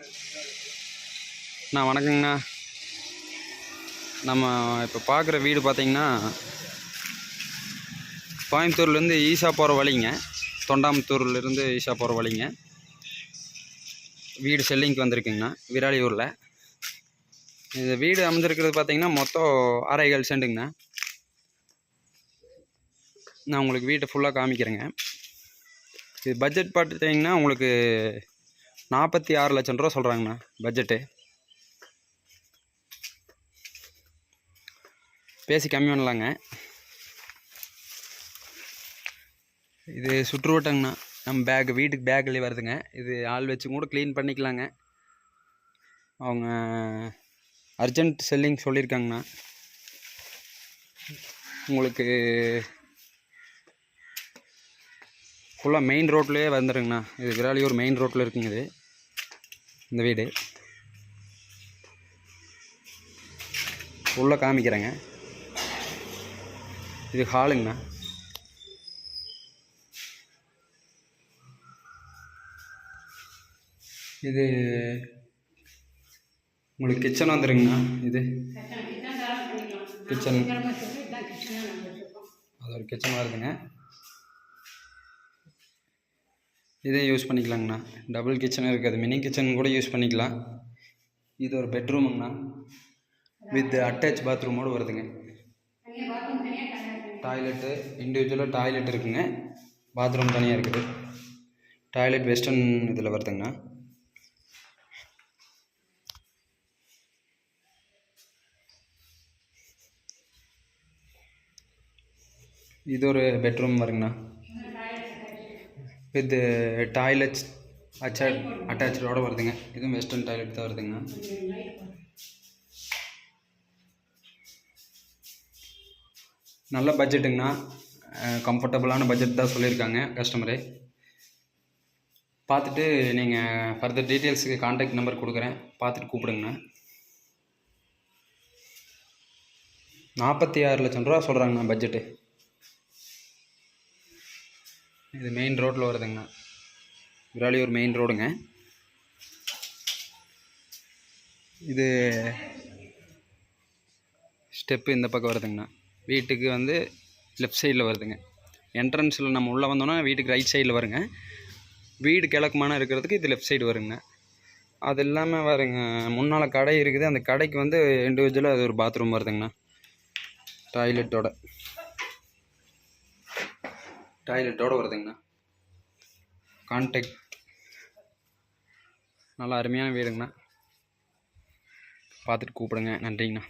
அண்ணா வணக்கங்கண்ணா. நம்ம இப்போ பார்க்குற வீடு பார்த்தீங்கன்னா கோயம்புத்தூர்லேருந்து ஈஷா போகிற வழிங்க. தொண்டாமுத்தூர்லேருந்து ஈஷா போகிற வழிங்க. வீடு செல்லிங்க்கு வந்திருக்குங்கண்ணா விராலியூரில். இந்த வீடு அமைஞ்சிருக்கிறது பார்த்திங்கன்னா மொத்தம் அரைகள் செண்டுங்கண்ணா. நான் உங்களுக்கு வீட்டை ஃபுல்லாக காமிக்கிறேங்க. இது பட்ஜெட் பார்த்துட்டிங்கன்னா உங்களுக்கு நாற்பத்தி ஆறு லட்சம் ரூபா சொல்கிறாங்கண்ணா பட்ஜெட்டு பேசி கம்மி பண்ணலாங்க. இது சுற்றுவட்டங்கண்ணா. நம்ம பேக் வீட்டுக்கு பேக்லேயே வருதுங்க. இது ஆள் வச்சு கூட க்ளீன் பண்ணிக்கலாங்க. அவங்க அர்ஜென்ட் செல்லிங் சொல்லியிருக்காங்கண்ணா. உங்களுக்கு ஃபுல்லாக மெயின் ரோட்லேயே வந்துடுங்கண்ணா இது விராலியூர் மெயின் ரோட்டில் இருக்குங்க இது. இந்த வீடு. உள்ளே காமிக்கிறேங்க. இது ஹாலுங்கண்ணா. இது உங்களுக்கு கிச்சன் வந்துருங்கண்ணா. இது கிச்சன் அது ஒரு கிச்சன் வருதுங்க இதே யூஸ் பண்ணிக்கலாங்கண்ணா. டபுள் கிச்சன் இருக்குது. மினி கிச்சன் கூட யூஸ் பண்ணிக்கலாம். இது ஒரு பெட்ரூமுங்கண்ணா வித் அட்டாச் பாத்ரூமோடு வருதுங்க. டாய்லெட்டு இண்டிவிஜுவலாக டாய்லெட் இருக்குங்க. பாத்ரூம் தனியாக இருக்குது. டாய்லெட் வெஸ்டர்ன் இதில் வருதுங்கண்ணா. இது ஒரு பெட்ரூம் வருங்கண்ணா. வித் டாய்லெட்ஸ் அட்டாச் அட்டாச்சோட வருதுங்க. இதுவும் வெஸ்டர்ன் டாய்லெட் தான் வருதுங்கண்ணா நல்ல பட்ஜெட்டுங்கண்ணா. கம்ஃபர்டபுளான பட்ஜெட் தான் சொல்லியிருக்காங்க கஸ்டமரு. பார்த்துட்டு நீங்கள் ஃபர்தர் டீட்டெயில்ஸுக்கு காண்டாக்ட் நம்பர் கொடுக்குறேன். பார்த்துட்டு கூப்பிடுங்கண்ணா. நாற்பத்தி ஆறு லட்சம் ரூபா சொல்கிறாங்கண்ணா பட்ஜெட்டு. இது மெயின் ரோட்டில் வருதுங்கண்ணா. விராலியூர் மெயின் ரோடுங்க இது ஸ்டெப்பு இந்த பக்கம் வருதுங்கண்ணா. வீட்டுக்கு வந்து லெஃப்ட் சைடில் வருதுங்க. என்ட்ரன்ஸில் நம்ம உள்ளே வந்தோன்னா வீட்டுக்கு ரைட் சைடில் வருங்க. வீடு கிழக்குமான இருக்கிறதுக்கு இது லெஃப்ட் சைடு வருங்க அது இல்லாமல் வருங்க முன்னால் கடை இருக்குது. அந்த கடைக்கு வந்து இண்டிவிஜுவலாக அது ஒரு பாத்ரூம் வருதுங்கண்ணா. டாய்லெட்டோட டாய்லெட்டோட வருதுங்கண்ணா. கான்டெக்ட் நல்லா அருமையான வீடுங்கண்ணா. பார்த்துட்டு கூப்பிடுங்க. நன்றிங்கண்ணா.